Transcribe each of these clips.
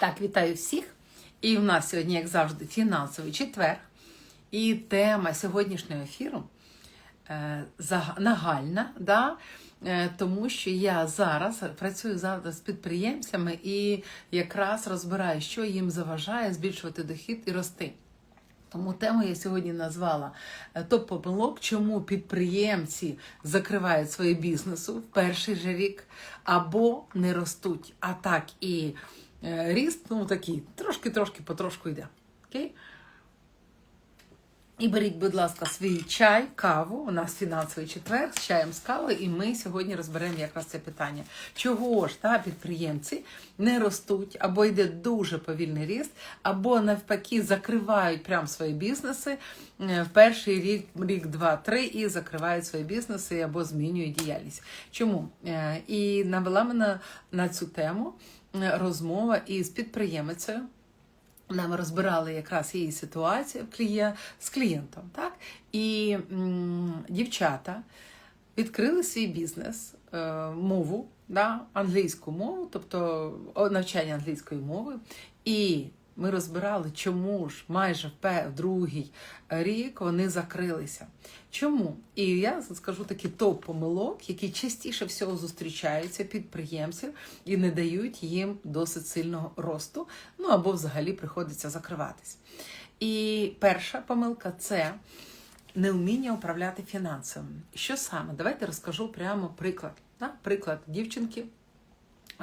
Так, вітаю всіх. І в нас сьогодні, як завжди, фінансовий четвер. І тема сьогоднішнього ефіру е, нагальна, да? е, тому що я зараз працюю зараз з підприємцями і якраз розбираю, що їм заважає збільшувати дохід і рости. Тому тему я сьогодні назвала е, топ помилок, чому підприємці закривають свої бізнесу в перший же рік або не ростуть. А так і ріст, ну такий, трошки-трошки потрошку йде. Окей? І беріть, будь ласка, свій чай, каву. У нас фінансовий четвер з чаєм з кавою, і ми сьогодні розберемо якраз це питання. Чого ж та підприємці не ростуть, або йде дуже повільний ріст, або навпаки закривають прям свої бізнеси е, в перший рік, рік, два, три, і закривають свої бізнеси або змінюють діяльність. Чому? Е, І навела мене на цю тему е, розмова із підприємицею. Нам розбирали якраз її ситуацію з клієнтом, так? І м, дівчата відкрили свій бізнес, е, мову, да, англійську мову, тобто навчання англійської мови. І ми розбирали, чому ж майже в другий рік вони закрилися. Чому? І я скажу такі топ помилок, які частіше всього зустрічаються підприємців і не дають їм досить сильного росту, ну або взагалі приходиться закриватись. І перша помилка це неуміння управляти фінансами. Що саме? Давайте розкажу прямо приклад. Да? Приклад дівчинки.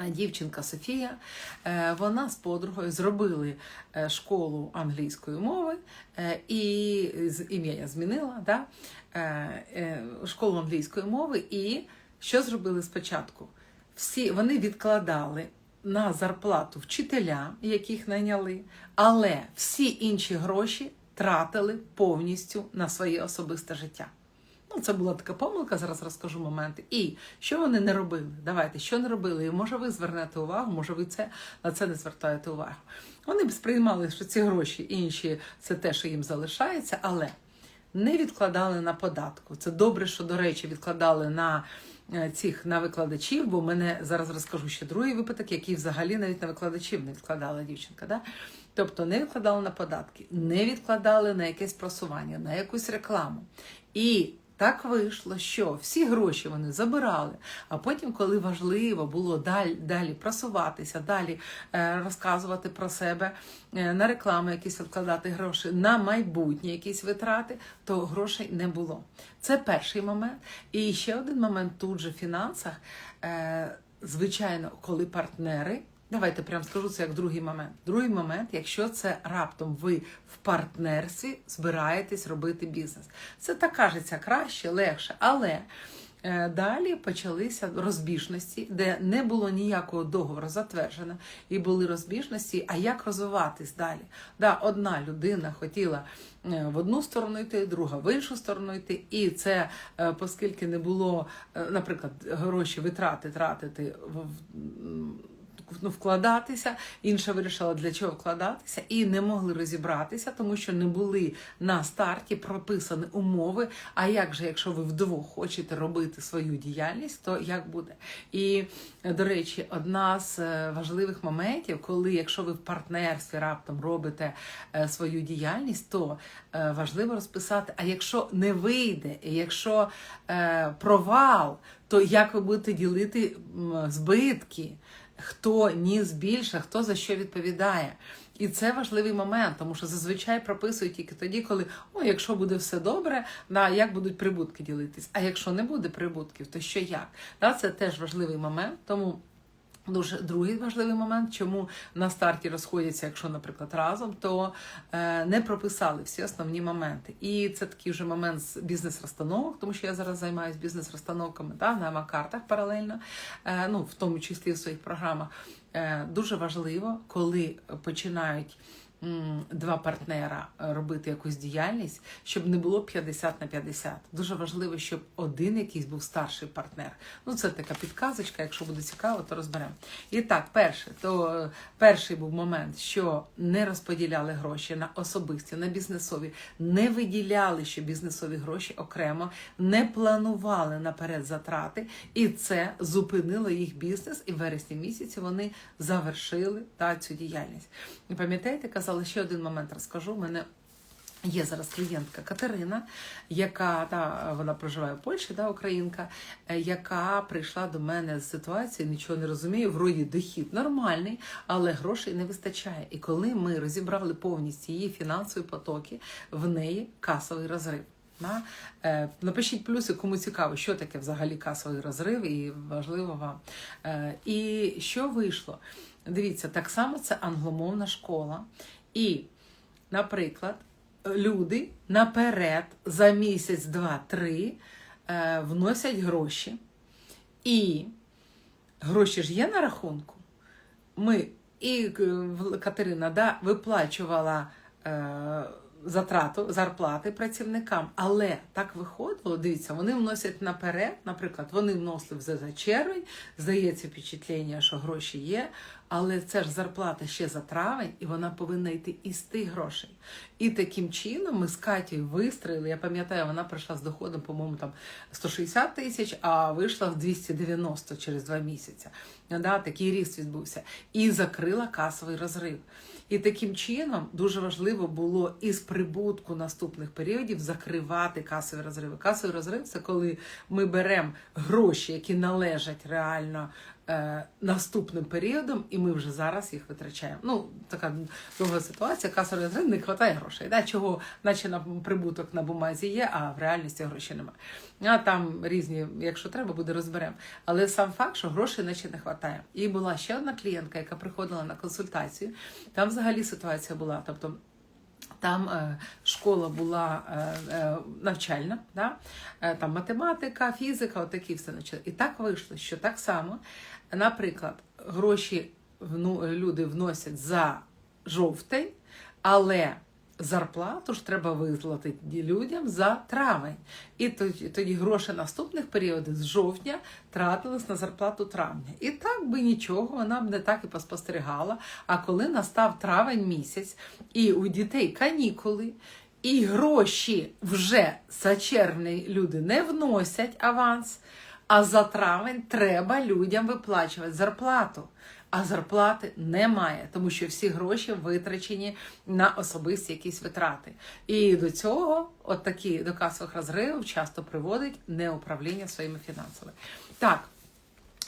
Дівчинка Софія, е, вона з подругою зробили е, школу англійської мови, е, і ім'я я змінила, да? школу англійської мови. І що зробили спочатку? Всі вони відкладали на зарплату вчителя, яких найняли, але всі інші гроші тратили повністю на своє особисте життя. Ну, це була така помилка, зараз розкажу моменти. І що вони не робили? Давайте, що не робили? І може ви звернете увагу, може ви це, на це не звертаєте увагу. Вони б сприймали, що ці гроші інші це те, що їм залишається, але не відкладали на податку. Це добре, що, до речі, відкладали на е, цих на викладачів, бо мене зараз розкажу ще другий випадок, який взагалі навіть на викладачів не відкладала дівчинка. Да? Тобто не відкладали на податки, не відкладали на якесь просування, на якусь рекламу. І так вийшло, що всі гроші вони забирали, а потім, коли важливо було далі, далі просуватися, далі е, розказувати про себе, е, на рекламу якісь відкладати гроші, на майбутнє якісь витрати, то грошей не було. Це перший момент. І ще один момент тут же в фінансах. Е, звичайно, коли партнери. Давайте прям скажу це як другий момент. Другий момент, якщо це раптом ви в партнерстві збираєтесь робити бізнес. Це так кажеться краще, легше, але е, далі почалися розбіжності, де не було ніякого договору затверджено, і були розбіжності. А як розвиватись далі? Да, одна людина хотіла е, в одну сторону йти, друга в іншу сторону йти. І це, е, оскільки не було, наприклад, гроші витрати тратити в. Ну, вкладатися, інша вирішила для чого вкладатися, і не могли розібратися, тому що не були на старті прописані умови. А як же, якщо ви вдвох хочете робити свою діяльність, то як буде? І до речі, одна з е, важливих моментів, коли якщо ви в партнерстві раптом робите е, свою діяльність, то е, важливо розписати: а якщо не вийде, якщо провал, то як ви будете ділити збитки? Хто ніс більше, хто за що відповідає. І це важливий момент, тому що зазвичай прописують тільки тоді, коли о, якщо буде все добре, да, як будуть прибутки ділитись. А якщо не буде прибутків, то що як? Да, це теж важливий момент. Тому Дуже другий важливий момент, чому на старті розходяться, якщо, наприклад, разом, то е, не прописали всі основні моменти. І це такий вже момент з бізнес-розстановок, тому що я зараз займаюся бізнес-розстановками да, на Макартах паралельно, е, ну в тому числі в своїх програмах. Е, дуже важливо, коли починають два партнера е, робити якусь діяльність, щоб не було 50 на 50. Дуже важливо, щоб один якийсь був старший партнер. Ну, це така підказочка, якщо буде цікаво, то розберемо. І так, перше, то е, перший був момент, що не розподіляли гроші на особисті, на бізнесові, не виділяли ще бізнесові гроші окремо, не планували наперед затрати, і це зупинило їх бізнес. І в вересні місяці вони завершили та, цю діяльність. І пам'ятаєте, казали ще один момент, розкажу. У мене Є зараз клієнтка Катерина, яка та вона проживає в Польщі, да, українка, е, яка прийшла до мене з ситуації, нічого не розуміє, вроді дохід нормальний, але грошей не вистачає. І коли ми розібрали повністю її фінансові потоки, в неї касовий розрив. Да? Е, Напишіть плюси, кому цікаво, що таке взагалі касовий розрив, і важливо вам. Е, І що вийшло? Дивіться, так само це англомовна школа. І, наприклад, люди наперед за місяць, два, три е, вносять гроші. І гроші ж є на рахунку. Ми і е, Катерина да, виплачувала е, затрату, зарплати працівникам, але так виходило, дивіться, вони вносять наперед, наприклад, вони вносили вже за червень, здається впечатлення, що гроші є, але це ж зарплата ще за травень, і вона повинна йти із тих грошей. І таким чином ми з Катєю вистроїли. Я пам'ятаю, вона прийшла з доходом, по-моєму, там 160 тисяч, а вийшла в 290 через два місяці. Да, такий ріст відбувся. І закрила касовий розрив. І таким чином дуже важливо було із прибутку наступних періодів закривати касові розриви. Касовий розрив це коли ми беремо гроші, які належать реально е, наступним періодом, і ми вже зараз їх витрачаємо. Ну, така довга ситуація, касовий не вистачає грошей. Да? Чого, наче на прибуток на бумазі є, а в реальності грошей немає. А там різні, якщо треба, буде розберемо. Але сам факт, що грошей наче не вистачає. І була ще одна клієнтка, яка приходила на консультацію. Там взагалі ситуація була. Тобто там е, школа була е, е, навчальна, да? там математика, фізика, отакі все навчали. І так вийшло, що так само, наприклад, гроші люди вносять за жовтень, але зарплату ж треба виплатити людям за травень. І тоді, тоді гроші наступних періодів з жовтня тратились на зарплату травня. І так би нічого, вона б не так і поспостерігала. А коли настав травень місяць, і у дітей канікули, і гроші вже за червень люди не вносять аванс, а за травень треба людям виплачувати зарплату. А зарплати немає, тому що всі гроші витрачені на особисті якісь витрати. І до цього, от такі до касових розривів, часто приводить неуправління своїми фінансами. Так.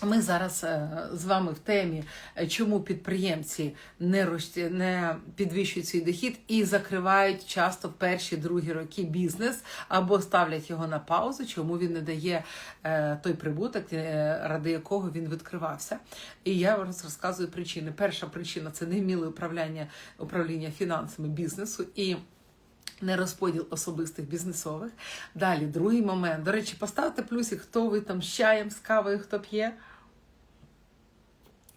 Ми зараз е, з вами в темі, е, чому підприємці не рості, не підвищують свій дохід і закривають часто перші другі роки бізнес або ставлять його на паузу, чому він не дає е, той прибуток, ради якого він відкривався. І я розказую причини. Перша причина це невміле управління управління фінансами бізнесу і. Не розподіл особистих бізнесових. Далі, другий момент. До речі, поставте плюсик, хто ви там з чаєм, з кавою, хто п'є.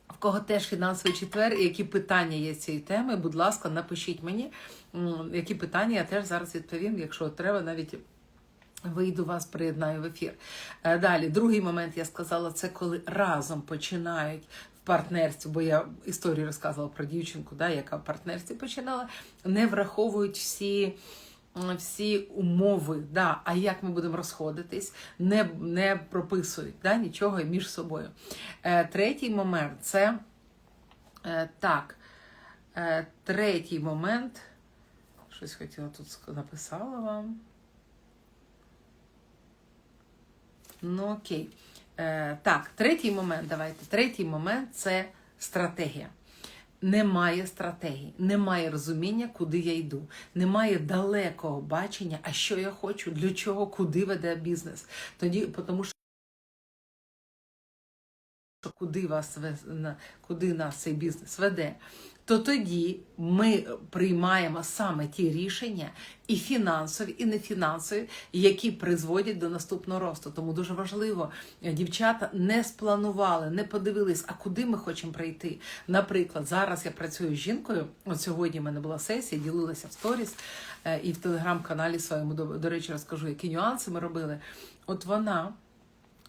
В кого теж фінансовий четвер, і які питання є з цієї теми, будь ласка, напишіть мені, які питання я теж зараз відповім, якщо треба, навіть вийду вас, приєднаю в ефір. Е, Далі, другий момент я сказала, це коли разом починають в партнерстві, бо я історію розказувала про дівчинку, да, яка в партнерстві починала, не враховують всі. Всі умови, да, а як ми будемо розходитись, не, не прописують да, нічого між собою. Е, третій момент це е, так. Е, третій момент. Щось хотіла тут написала вам. Ну, окей. Е, так, третій момент, давайте. Третій момент це стратегія. Немає стратегії, немає розуміння, куди я йду, немає далекого бачення, а що я хочу, для чого, куди веде бізнес. Тоді, тому що куди вас куди нас цей бізнес веде, то тоді ми приймаємо саме ті рішення, і фінансові, і нефінансові, які призводять до наступного росту. Тому дуже важливо, е, дівчата не спланували, не подивились, а куди ми хочемо прийти. Наприклад, зараз я працюю з жінкою. От сьогодні в мене була сесія, ділилася в сторіс е, і в телеграм-каналі своєму до, до речі розкажу, які нюанси ми робили. От вона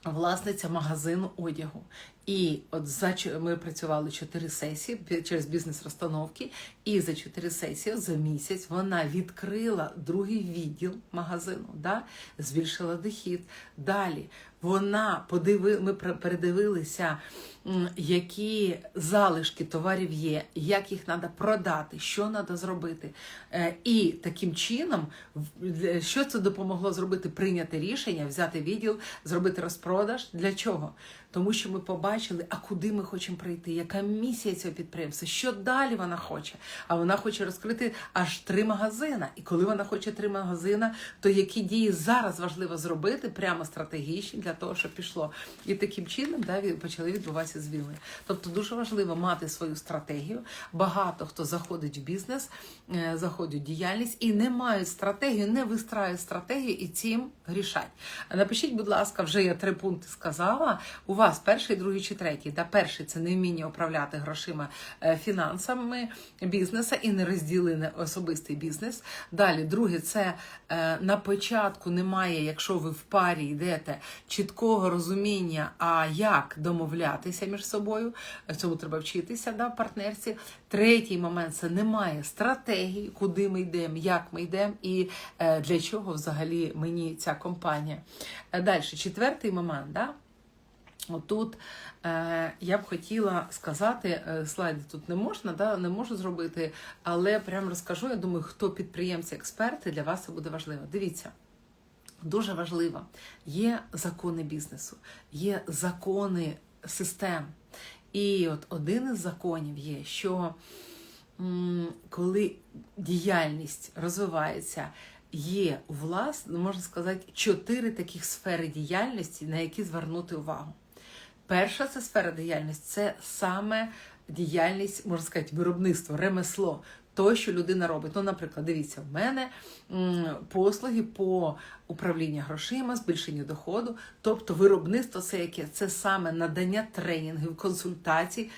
власниця магазину одягу. І от за ми працювали чотири сесії через бізнес-розстановки, і за чотири сесії за місяць вона відкрила другий відділ магазину, да? збільшила дохід. Далі вона подиви, ми пер- передивилися, які залишки товарів є, як їх треба продати, що треба зробити. Е, І таким чином, в- що це допомогло зробити? Прийняти рішення, взяти відділ, зробити розпродаж. Для чого? Тому що ми побачили, а куди ми хочемо прийти, яка місія цього підприємства, що далі вона хоче. А вона хоче розкрити аж три магазина. І коли вона хоче три магазина, то які дії зараз важливо зробити, прямо стратегічні для того, щоб пішло. І таким чином да, почали відбуватися звільнення. Тобто дуже важливо мати свою стратегію. Багато хто заходить в бізнес, е, заходять в діяльність і не мають стратегію, не вистраюють стратегію і цим грішать. Напишіть, будь ласка, вже я три пункти сказала. У вас перший, другий чи третій. Да, перший це невміння управляти грошима е, фінансами бізнеса і не розділили особистий бізнес. Далі, друге, це е, на початку немає, якщо ви в парі йдете, чіткого розуміння, а як домовлятися між собою. Цьому треба вчитися да, в партнерці. Третій момент це немає стратегії, куди ми йдемо, як ми йдемо і е, для чого взагалі мені ця компанія. Далі, четвертий момент. Да? Отут е, я б хотіла сказати, е, слайди тут не можна, да, не можу зробити, але прямо розкажу. Я думаю, хто підприємці, експерти, для вас це буде важливо. Дивіться. Дуже важливо, є закони бізнесу, є закони систем. І от один із законів є, що коли діяльність розвивається, є у ну, можна сказати, чотири таких сфери діяльності, на які звернути увагу. Перша це сфера діяльності це саме діяльність, можна сказати, виробництво, ремесло. То, що людина робить. Ну, наприклад, дивіться, в мене послуги по управлінню грошима, збільшенню доходу, тобто виробництво це яке? Це саме надання тренінгів, консультацій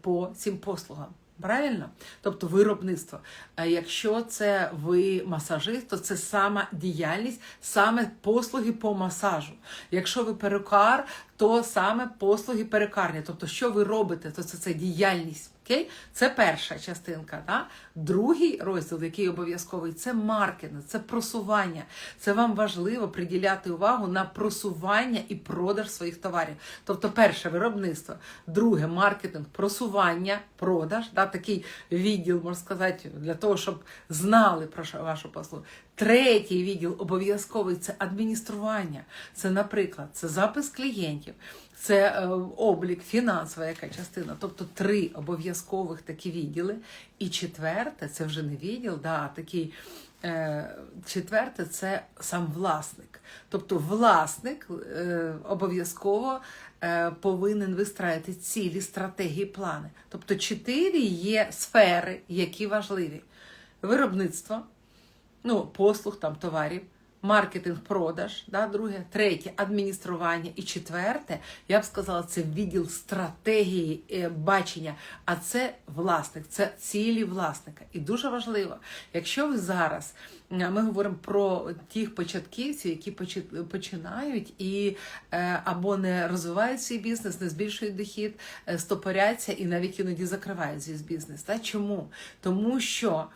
по цим послугам. Правильно? Тобто виробництво. А якщо це ви масажист, то це сама діяльність, саме послуги по масажу. Якщо ви перукар, то саме послуги перукарні. Тобто, що ви робите, то це, це діяльність. Окей? Це перша частинка. Да? Другий розділ, який обов'язковий, це маркетинг, це просування. Це вам важливо приділяти увагу на просування і продаж своїх товарів. Тобто, перше виробництво, друге маркетинг, просування, продаж, да? такий відділ, можна сказати, для того, щоб знали про вашу послугу. Третій відділ обов'язковий це адміністрування. Це, наприклад, це запис клієнтів, це е, облік, фінансова яка частина. Тобто три обов'язкових такі відділи. І четверте, це вже не відділ, да, такий. е, Четверте це сам власник. Тобто власник е, обов'язково повинен вистраювати цілі, стратегії, плани. Тобто чотири є сфери, які важливі: виробництво, ну, послуг там товарів, маркетинг, продаж, да, друге, третє адміністрування. І четверте, я б сказала, це відділ стратегії е, бачення. А це власник, це цілі власника. І дуже важливо, якщо ви зараз. Ми говоримо про тих початківців, які почи- починають і е, або не розвивають свій бізнес, не збільшують дохід, е, стопоряться і навіть іноді закривають свій бізнес. Та чому? Тому що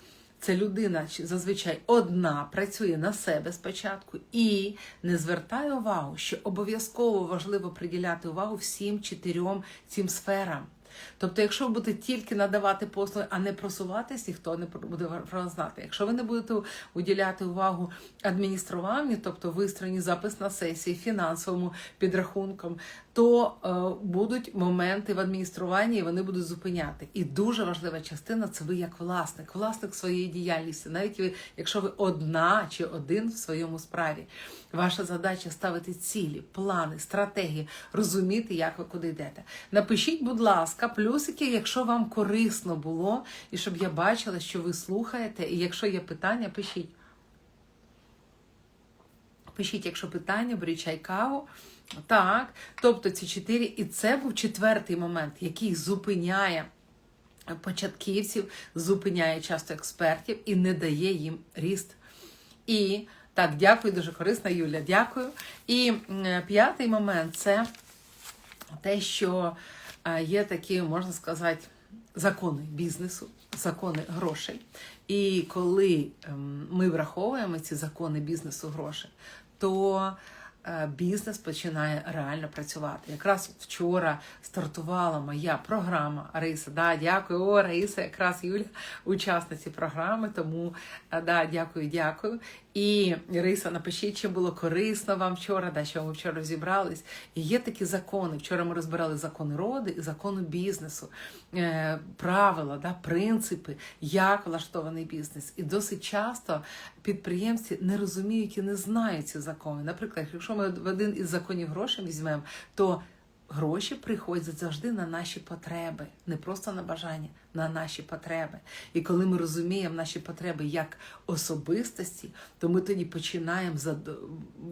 це людина зазвичай одна працює на себе спочатку і не звертає увагу, що обов'язково важливо приділяти увагу всім чотирьом цим сферам. Тобто, якщо ви будете тільки надавати послуги, а не просуватись, ніхто не буде вас знати. Якщо ви не будете уділяти увагу адмініструванню, тобто вистроєнні запис на сесії, фінансовому підрахункам, то е, будуть моменти в адмініструванні, і вони будуть зупиняти. І дуже важлива частина це ви як власник, власник своєї діяльності, навіть ви, якщо ви одна чи один в своєму справі. Ваша задача ставити цілі, плани, стратегії, розуміти, як ви куди йдете. Напишіть, будь ласка, плюсики, якщо вам корисно було, і щоб я бачила, що ви слухаєте. І якщо є питання, пишіть. Пишіть, якщо питання, беріть чай каву. Так, тобто ці чотири, і це був четвертий момент, який зупиняє початківців, зупиняє часто експертів і не дає їм ріст. І так, дякую, дуже корисна, Юля, дякую. І п'ятий момент це те, що є такі, можна сказати, закони бізнесу, закони грошей. І коли ми враховуємо ці закони бізнесу грошей, то бізнес починає реально працювати. Якраз вчора стартувала моя програма Раїса. Да, дякую, о, Раїса, якраз Юля, учасниці програми. Тому да, дякую, дякую. І Риса, напишіть, чи було корисно вам вчора, да, що ми вчора розібрались. І є такі закони. Вчора ми розбирали закони роди і закони бізнесу, е, правила, да, принципи, як влаштований бізнес. І досить часто підприємці не розуміють і не знають ці закони. Наприклад, якщо ми в один із законів грошей візьмемо, то Гроші приходять завжди на наші потреби, не просто на бажання, на наші потреби. І коли ми розуміємо наші потреби як особистості, то ми тоді починаємо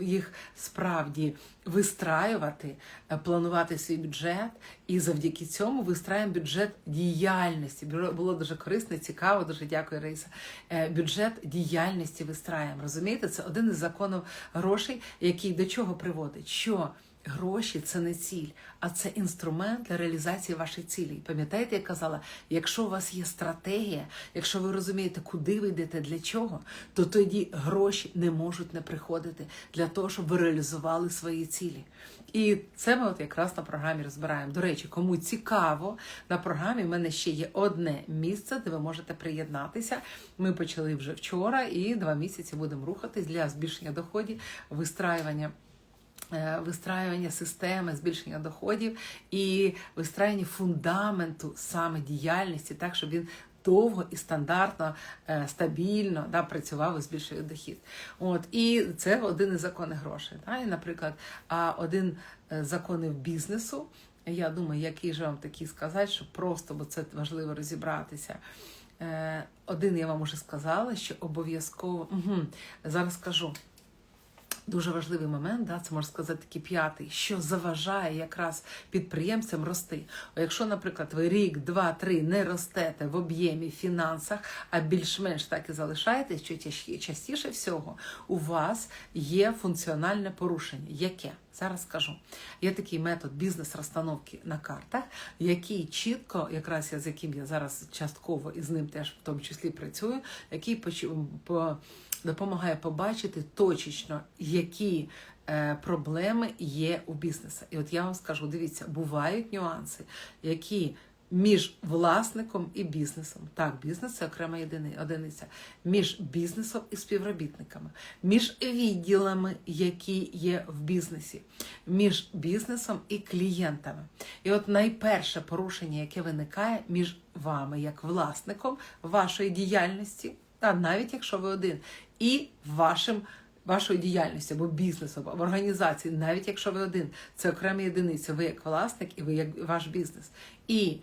їх справді вистраювати, е, планувати свій бюджет, і завдяки цьому вистраюємо бюджет діяльності. Було дуже корисно, цікаво, дуже дякую, Раїса. Е, бюджет діяльності вистраюємо. Розумієте, це один із законів грошей, який до чого приводить? Що Гроші це не ціль, а це інструмент для реалізації вашої цілі. Пам'ятаєте, я казала, якщо у вас є стратегія, якщо ви розумієте, куди ви йдете, для чого, то тоді гроші не можуть не приходити для того, щоб ви реалізували свої цілі. І це ми от якраз на програмі розбираємо. До речі, кому цікаво, на програмі в мене ще є одне місце, де ви можете приєднатися. Ми почали вже вчора, і два місяці будемо рухатись для збільшення доходів, вистраювання. Е, вистраювання системи, збільшення доходів і вистраювання фундаменту саме діяльності, так щоб він довго і стандартно, е, стабільно да, працював і збільшує дохід. От і це один із законів грошей. Да? І, наприклад, один з законів бізнесу. Я думаю, який же вам такий сказати, що просто, бо це важливо розібратися. Е, один я вам уже сказала, що обов'язково угу, зараз скажу. Дуже важливий момент, да, це можна сказати такий п'ятий, що заважає якраз підприємцям рости. Якщо, наприклад, ви рік, два, три не ростете в об'ємі фінансах, а більш-менш так і залишаєтесь, що частіше всього у вас є функціональне порушення. Яке? Зараз скажу. Є такий метод бізнес-розстановки на картах, який чітко, якраз я з яким я зараз частково і з ним теж в тому числі працюю, який по допомагає побачити точечно, які е, проблеми є у бізнесу. І от я вам скажу: дивіться, бувають нюанси, які між власником і бізнесом. Так, бізнес це окрема одиниця, між бізнесом і співробітниками, між відділами, які є в бізнесі, між бізнесом і клієнтами. І от найперше порушення, яке виникає між вами, як власником вашої діяльності, та навіть якщо ви один, і вашим. Вашої діяльності або бізнесу, або організації, навіть якщо ви один, це окремі єдиниці, ви як власник і ви як ваш бізнес. І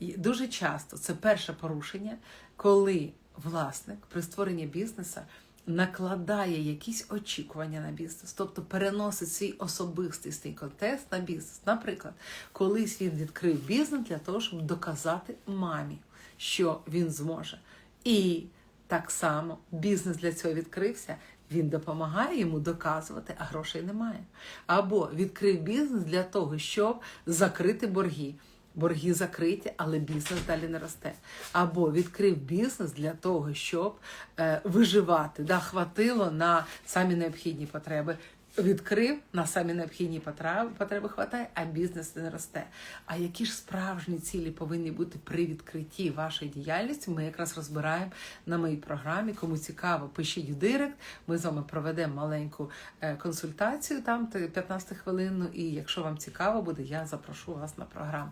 дуже часто це перше порушення, коли власник при створенні бізнесу накладає якісь очікування на бізнес, тобто переносить свій особистий свій контекст на бізнес. Наприклад, колись він відкрив бізнес для того, щоб доказати мамі, що він зможе. І так само бізнес для цього відкрився. Він допомагає йому доказувати, а грошей немає. Або відкрив бізнес для того, щоб закрити борги. Борги закриті, але бізнес далі не росте. Або відкрив бізнес для того, щоб е, виживати. Да, Хватило на самі необхідні потреби. Відкрив, на самі необхідні потреби, потреби хватає, а бізнес не росте. А які ж справжні цілі повинні бути при відкритті вашої діяльності? Ми якраз розбираємо на моїй програмі. Кому цікаво, пишіть в директ. Ми з вами проведемо маленьку е, консультацію, там 15 хвилин. І якщо вам цікаво буде, я запрошу вас на програму.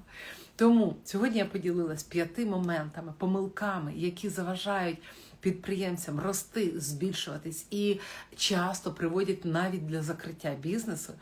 Тому сьогодні я поділилась п'яти моментами, помилками, які заважають підприємцям рости, збільшуватись і часто приводять навіть для закриття бізнесу.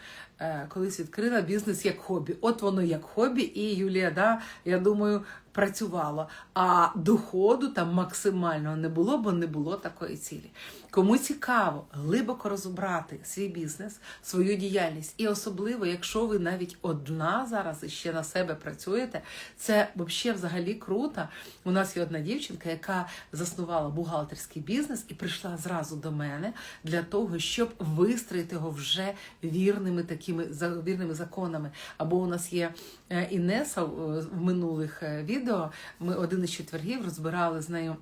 Е, Колись відкрила бізнес як хобі. От воно як хобі, і Юлія, да, я думаю, працювала. А доходу там максимального не було, бо не було такої цілі. Кому цікаво глибоко розібрати свій бізнес, свою діяльність, і особливо, якщо ви навіть одна зараз ще на себе працюєте, це взагалі круто. У нас є одна дівчинка, яка заснувала бухгалтерський бізнес і прийшла зразу до мене для того, щоб вистроїти його вже вірними такими вірними законами. Або у нас є е, Інеса е, в минулих е, відео. Ми один із четвергів розбирали з нею.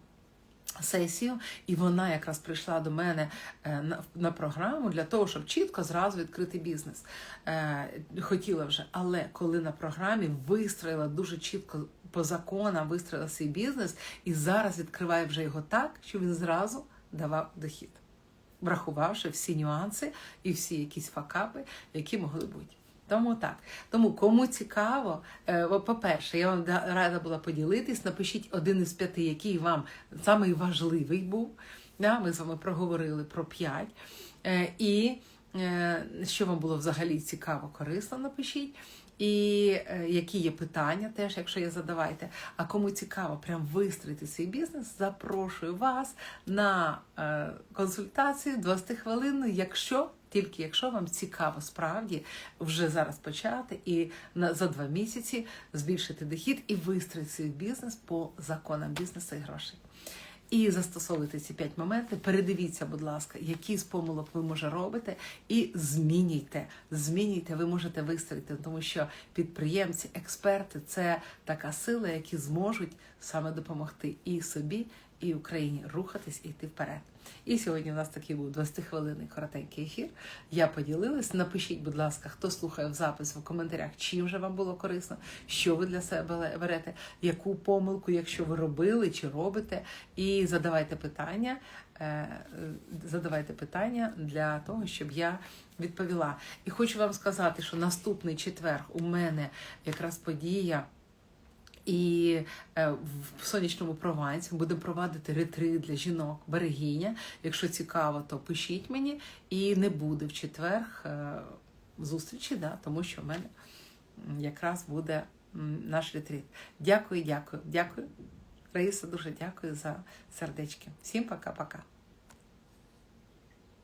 Сесію, і вона якраз прийшла до мене е, на, програму для того, щоб чітко зразу відкрити бізнес. Е, хотіла вже, але коли на програмі вистроїла дуже чітко по законам, вистроїла свій бізнес, і зараз відкриває вже його так, що він зразу давав дохід, врахувавши всі нюанси і всі якісь факапи, які могли бути. Тому так. Тому кому цікаво, е, по-перше, я вам рада була поділитись. Напишіть один із п'яти, який вам самий важливий був. Ми з вами проговорили про п'ять. Е, І е, що вам було взагалі цікаво, корисно, напишіть. І які є питання, теж, якщо є, задавайте. А кому цікаво прям вистроїти свій бізнес, запрошую вас на консультацію 20 хвилин, якщо тільки якщо вам цікаво справді вже зараз почати і на за два місяці збільшити дохід і вистроїти свій бізнес по законам бізнесу і грошей. І застосовуйте ці п'ять моментів. Передивіться, будь ласка, які з помилок ви може робите, і змінюйте. Змінюйте, ви можете вистроїти, тому що підприємці, експерти це така сила, які зможуть саме допомогти і собі, і Україні рухатись і йти вперед. І сьогодні у нас такий був 20-хвилинний коротенький ефір. Я поділилась. Напишіть, будь ласка, хто слухає в запис в коментарях, чим же вам було корисно, що ви для себе берете, яку помилку, якщо ви робили чи робите, і задавайте питання. е, Задавайте питання для того, щоб я відповіла. І хочу вам сказати, що наступний четвер у мене якраз подія. І е, в сонячному Провансі будемо провадити ретрит для жінок берегиня. Якщо цікаво, то пишіть мені. І не буде в четвер е, зустрічі, да, тому що в мене якраз буде наш ретрит. Дякую, дякую, дякую. Раїса, дуже дякую за сердечки. Всім пока-пока.